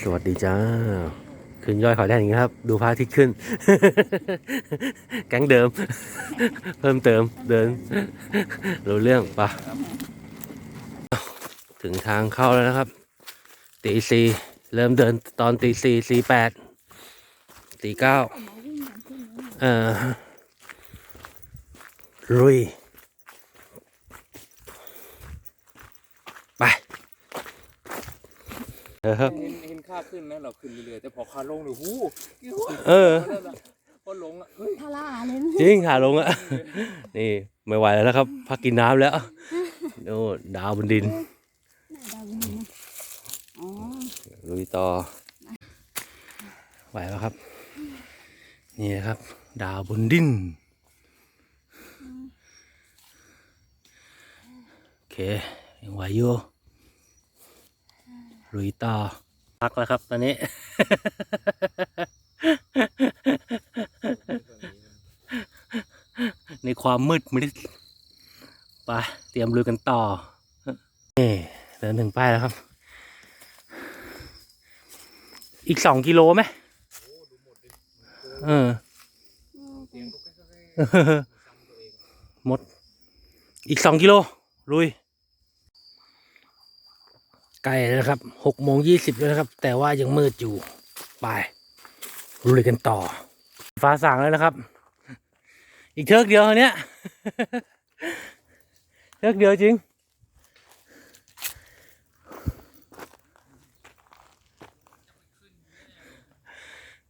สวัสดีจ้า ขึ้นยอดขาแดงอย่างนี้ครับ ดูพระอาทิตย์ขึ้น แก๊งเดิม เพิ่มเติมเดิน รู้เรื่องปะถึงทางเข้าแล้วนะครับ ตีสี่เริ่มเดินตอนตีสี่สี่แปดตีเก้าเอ่อลุย ไป เออ ครับ เห็นเห็นค่าขึ้นนะเราขึ้นเรื่อยๆแต่พอค่าลงเนี่ยหูเออพอลงอะเฮ้ยทาราเลยจริงหาลงอะนี่ไม่ไหวแล้วนะครับพักกินน้ำแล้วโน่นดาวบนดินหน้าดาวนี่นะอ๋อลุยต่อไหวแล้วครับ นี่นะครับ ดาวบนดินโอเคยังไหวอยู่ ลุยต่อพักแล้วครับ ตอนนี้ ในความมืดมิดไปเตรียมลุยกันต่อนี่เดินถึงป้ายแล้วครับ อีกสองกิโลไหมเออหมด อีกสองกิโลลุย ใกล้แล้วนะครับหกโมงยี่สิบแล้วนะครับ แต่ว่ายังมืดอยู่ ไปลุยกันต่อ ฟ้าสางแล้วนะครับ อีกเทิกเดียวเนี้ยเทิกเดียวจริง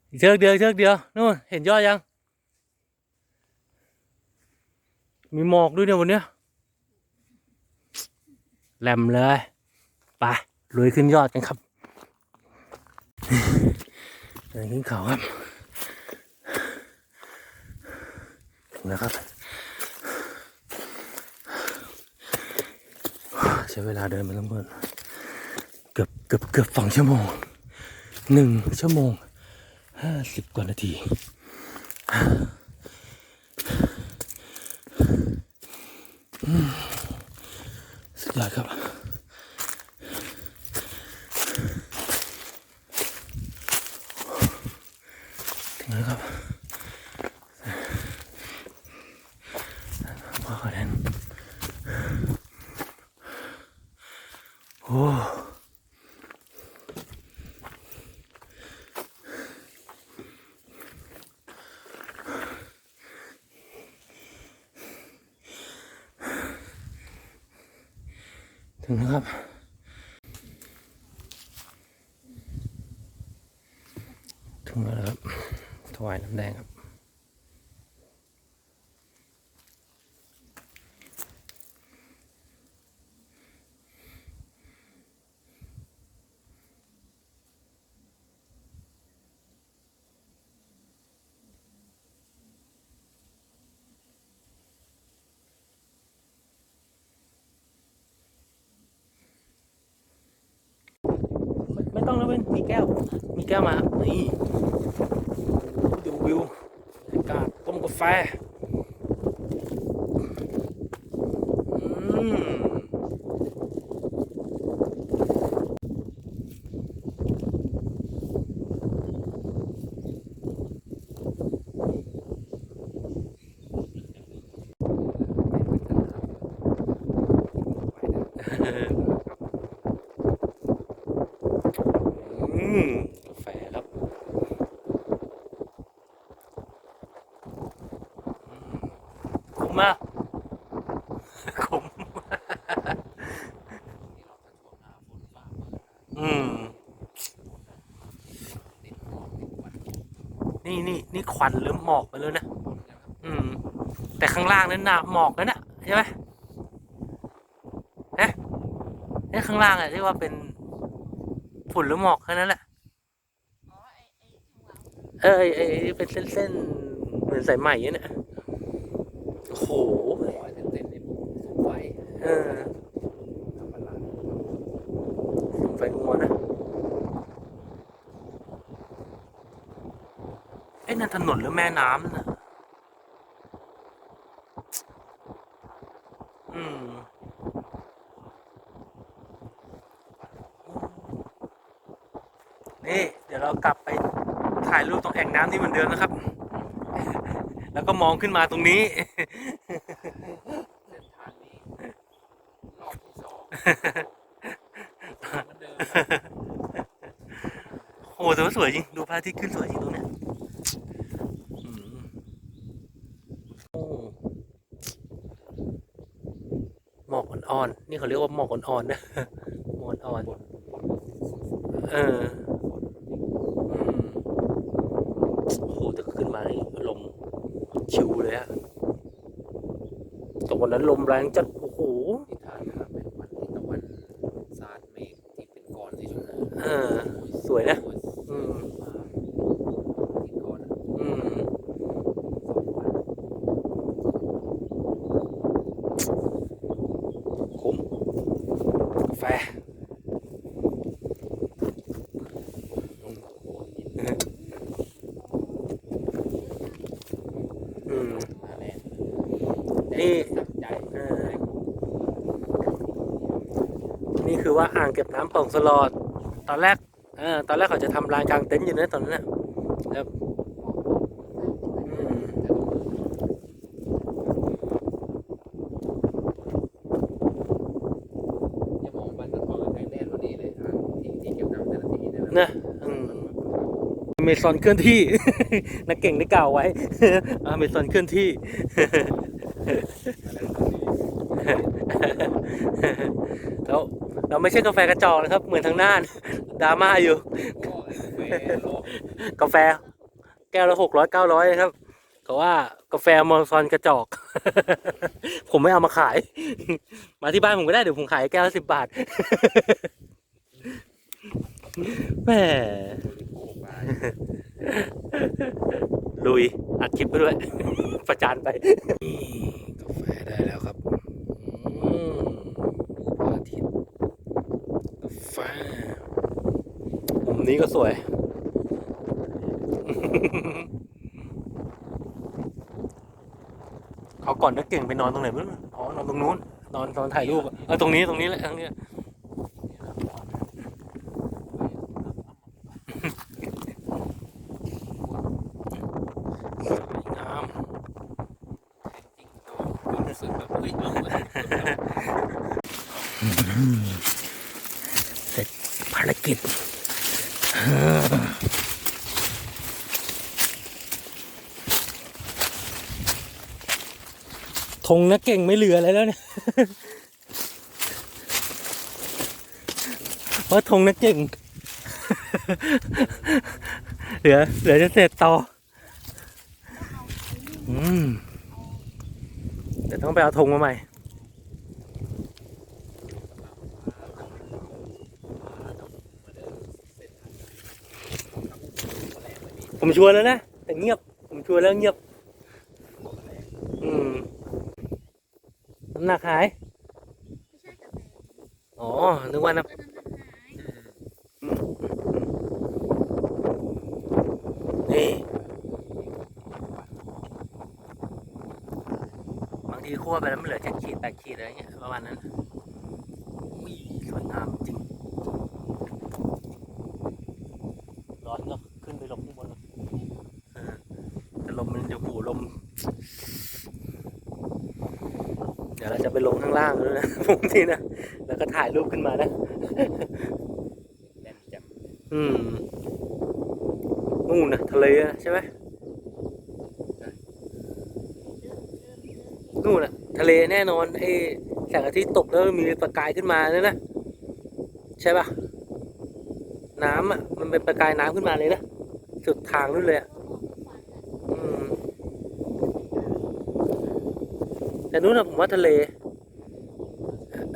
อีกเชือกเดียวเชือกเดียวนู่นเห็นยอดยัง มีหมอกด้วยเนี่ยวันเนี้ยแหลมเลย ไปลุยขึ้นยอดกันครับเดินขึ้นเขาครับถึงแล้วครับใช้เวลาเดินมาทั้งหมดเกือบเกือบเกือบสองชั่วโมงหนึ่งชั่วโมงห้าสิบกว่านาทีสุดยอดครับ ถึงแล้วครับพ่อขอแทนโอ้ ถึงแล้วครับ ถึงแล้วครับ ถวายน้ำแดงครับ ต้องแล้วเว้ยมีแก้ว มีแก้วมา นี่ดูวิวอากาศต้มกาแฟ อืมอืมกาแฟครับ ข มมากขมอืม นี่นี่นี่ควันหรือหมอกไปแล้วนะ อืม แต่ข้างล่างนั้นน่ะหมอกนั่นน่ะใช่ไหมเอ๊ะเนี่ยข้างล่างอะที่ว่าเป็นฝุ่นหรือหมอกแค่นั้นแหละเออไอไอไอ้เป็นเส้นๆเหมือนสายไหมเนี่ย โอ้โหเต้นๆนี่ผมไฟเออธรรมดาไฟมัวนะเอ้นั่นถนนหรือแม่น้ำนะอืมนี่ เดี๋ยวเรากลับไปถ่ายรูปตรงแอ่งน้ำที่เหมือนเดิมนะครับ แล้วก็มองขึ้นมาตรงนี้ เส้นทางนี้รอบที่สองเหมือนเดิมโอ้โหแต่ว่าสวยจริง ดูพระอาทิตย์ขึ้นสวยจริงตรงเนี้ยอืมโอ้หมอกอ่อนๆนี่เขาเรียกว่าหมอกอ่อนๆนะหมอกอ่อนๆเออมโอ้โหแต่ขึ้นมานี่ลมชิวเลยอะตรง วันนั้นลมแรงจัดโอ้โหที่ทานนะครับเป็นวันที่ตะวันสาดเมฆที่เป็นก้อนสีชมพูเออสวยนะโอ้ยอืมมากที่ก้อนอืมสองวันคุ้มกาแฟ อืม มาแน่ นี่ ตั้งใจ เออ นี่คือ ว่าอ่างเก็บน้ำโป่งสลอด ตอนแรกเออตอนแรกเขาจะทำลานกลางเต็นท์อยู่นะตอนนั้นนะแล้วอืมจะมองบ้านสะท้อนกับแสงแดดพอดีเลยที่เก็บน้ำต่ละทีเนี่ยนะอืมเมซอนเคลื่อนที่ นักเก่งได้กล่าวไว้อเมซอนเคลื่อนที่ แล้ว เราไม่ใช่กาแฟกระจอกนะครับ เหมือนทางน่านดราม่าอยู่ก็ไอ้กาแฟโลกกาแฟ แก้วละหกร้อยเก้าร้อยนะครับเขาว่ากาแฟมอลซอนกระจอก ผมไม่เอามาขาย มาที่บ้านผมก็ได้เดี๋ยวผมขายแก้วละสิบบาทแหมบริโภคไปลุยอัดคลิปไปด้วย ประจานไปนี่กาแฟได้แล้วครับอืมดูพระอาทิตย์ กาแฟมุมนี้ก็สวย เขาก่อนนักเก่งไปนอนตรงไหนไม่รู้อ๋อนอนตรงนู้น นอนตอนถ่ายรูปอะเออตรงนี้ตรงนี้แหละตรงนี้สวยงาม รู้สึกแบบเฮ้ยเอามา เสร็จภารกิจธงนักเก่งไม่เหลืออะไรแล้วเนี่ยเพราะธงนักเก่ง เหลือเหลือจะเสร็จต่อ อืม แต่ต้องไปเอาธงมาใหม่ ผมชวนแล้วนะ แต่เงียบ ผมชวนแล้วเงียบ อืมน้ำหนักหายไม่ใช่กาแฟอ๋อ นึกว่าน้ำก็น้ำหนักหายนี่บางทีคั่วไปแล้วมันเหลือแค่ขีดแปดขีดอะไรเงี้ยประมาณนั้นอุ้ยสวยงามจริง ร้อนเนาะขึ้นไปหลบข้างบนเนอะเออแต่ลมมันจะหูลม เดี๋ยวเราจะไปลงข้างล่างแล้วนะพวกนี้นะ แล้วก็ถ่ายรูปขึ้นมานะแน่นจังอืมนู่นนะทะเลอะใช่ไหมนู่นน่ะทะเลแน่นอนไอ้แสงอาทิตย์ตกแล้วมีประกายขึ้นมาเนี่ยนะ ใช่ปะน้ำอะ มันเป็นประกายน้ำขึ้นมาเลยนะสุดทางนู่นเลยอะอืมแต่นู่นนะผมว่าทะเล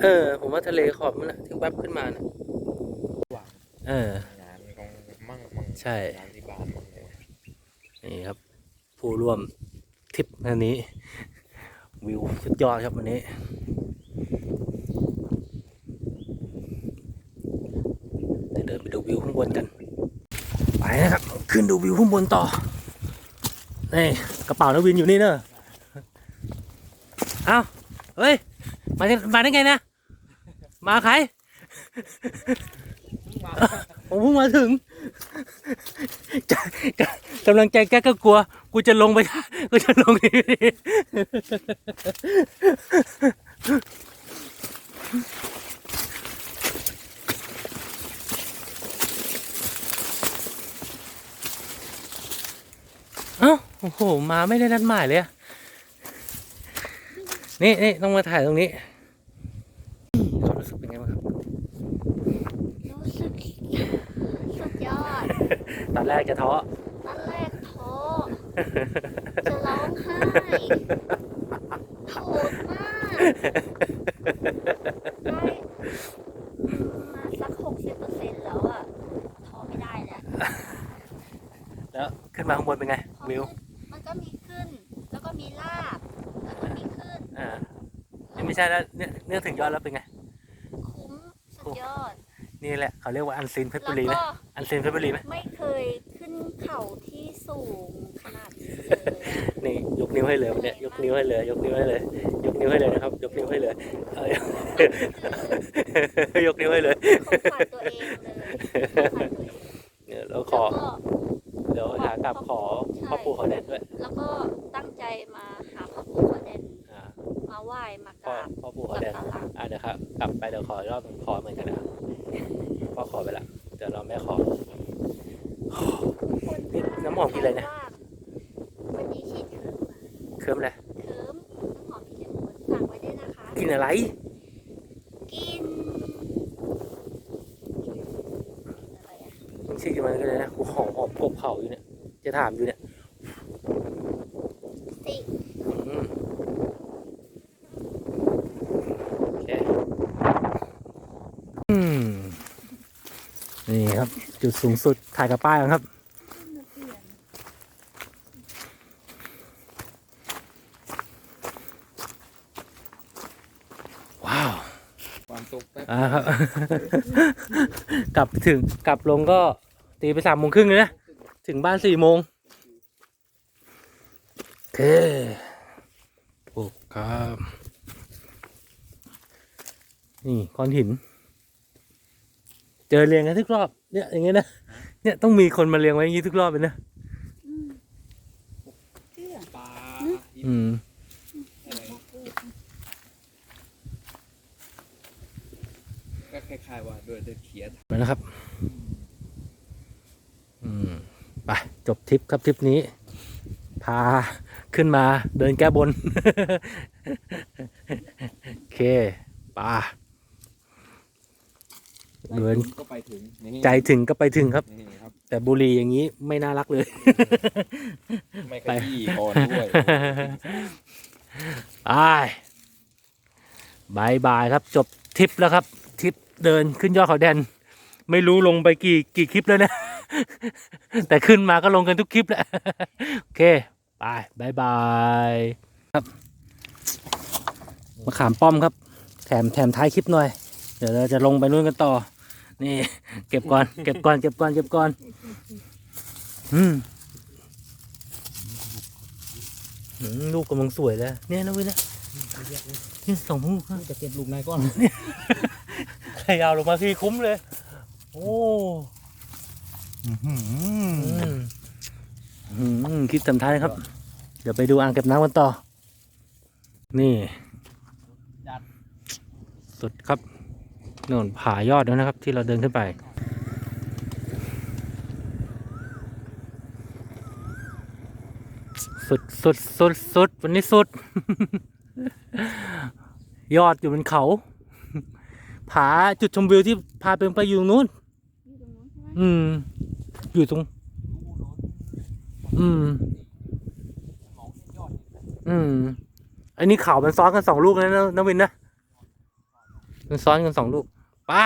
เออ ผมว่าทะเลขอบมันนะที่แวบขึ้นมานะเออ งานของมั่งมั่งใช่ งานที่บ้านมั่งเลยนี่ครับ ผู้ร่วมทริปอันนี้ วิวสุดยอดครับวันนี้ เดี๋ยวเดินไปดูวิวข้างบนกัน ไปนะครับ ขึ้นดูวิวข้างบนต่อ นี่กระเป๋านักวินอยู่นี่เนอะเอ้า เฮ้ย มาได้มาได้ไงนะ มาใครผมเพิ่งมาถึงกำลังใจแกก็กลัว กูจะลงไปกูจะลงนี่เอ้าโอ้โห มาไม่ได้นัดหมายเลยอะนี่นี่ต้องมาถ่ายตรงนี้ความรู้สึกเป็นไงบ้างครับ รู้สึกสุดยอด ต อนแรกจะท้อตอนแรกท้อจะร้องไห้โหดมากได้มาสักหกสิบเปอร์เซ็นต์แล้วอะท้อไม่ได้แล้วแล้วขึ้นมาข้างบนเป็นไงพอวิวขึ้นมันก็มีขึ้น แล้วก็มีลาบแล้วก็มีขึ้นอ่านี่ไม่ใช่แล้วเนี่ยเนี่ยถึงยอดแล้วเป็นไง คุ้มสุดยอด นี่แหละเขาเรียกว่าอันซีนเพชรแล้บุวรีไหมก็ อันซีนเพชรบุรีไหมไม่เคยขึ้นเขาที่สูงขนาดนี้เลยอะนี่ยกนิ้วให้เลยวันเนี่ยยกนิ้วให้เลย ยกนิ้วให้เลย ยกนิ้วให้เลยนะครับ ยกนิ้วให้เลยเอ้ย ยกนิ้วให้เลยของขวัญตัวเองเลยของขวัญตัวเองเนี่ยเราขอ แล้วก็ เดี๋ยวหากลับขอพ่อปู่ขอแดดด้วยแล้วก็ตั้งใจมาหาพ่อปู่ขอแดนอ่ามาไหว้มากพ่อราบพ่อปู่ขอแดดอ่าเดี๋ยวครับกลับไปเดี๋ยวขอรอบหนึ่งขอเหมือนกันนะครับ พ่อขอไปละเดี๋ยวเราไม่ขอนี่น้ำหอมกินอะไรเนี่ยวันนี้ฉีดเคิร์มมาเคลิ้มเลยเคิร์มน้ำหอมพิเศษฝากไว้ด้วยนะคะกินอะไร กินกินอะไรอะมึงชื่อมันก็เลยนะกูหอมหอมกบเผาอยู่เนี่ย จะถามอยู่เนี่ยสิอืมโอเคอืม นี่ครับ จุดสูงสุดถ่ายกับป้ายครับ ว้าวความตกแป๊บอ่าครับ กลับถึงกลับลงก็ตีไปสามโมงครึ่งเลยนะ ถึงบ้านสี่โมงโอเคปลูกครับ นี่ก้อนหิน เจอเรียงกันทุกรอบ เนี่ยอย่างเงี้ยนะ เนี่ยต้องมีคนมาเรียงไว้อย่างงี้ทุกรอบเลยนะอืมเชื่อปลาอืม อะไรก็คล้ายๆว่าโดยจะเขียนไปนะครับ อืม ไป จบทริปครับทริปนี้ พาขึ้นมาเดินแก้บน โอเคไป่า เดิน ก็ไปถึงนี่ใจถึงก็ไปถึงครับ นี่ครับ แต่บุหรีอย่างนี้ไม่น่ารักเลย ไม่ขยี้ก่อนด้วย ไปบายบายครับจบทริปแล้วครับทริปเดินขึ้นยอดเขาแดน ไม่รู้ลงไปกี่กี่คลิปแล้วนะ แต่ขึ้นมาก็ลงกันทุกคลิปแหละโอเคไปบายบายครับมาขามป้อมครับแถมแถมท้ายคลิปหน่อย เดี๋ยวเราจะลงไปนู่นกันต่อ นี่ เก็บก่อน เก็บก่อน เก็บก่อน เก็บก่อน อืมอืมลูกกำลังสวยเลยเนี่ยนะเว้ยนะนี่สองลูกนะจะเก็บลูกนายก้อนใครเอาลงมาพี่คุ้มเลย โอ้อื้อหืออืมอืมคลิปสำท้ายครับ เดี๋ยวไปดูอ่างเก็บน้ำกันต่อ นี่ สุดครับ โน่นผายอดแล้วนะครับ ที่เราเดินขึ้นไปสุดสุดสุดสุดวันนี้สุด ยอดอยู่บนเขา ผาจุดชมวิวที่พาเป็นไปอยู่นู้น อืม อยู่ตรง อืม อืม อันนี้เขามันซ้อนกันสองลูกนะนะนวินนะ มันซ้อนกันสองลูก ไป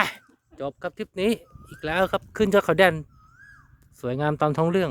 จบครับทริปนี้อีกแล้วครับขึ้นยอดเขาแดน สวยงามตามท้องเรื่อง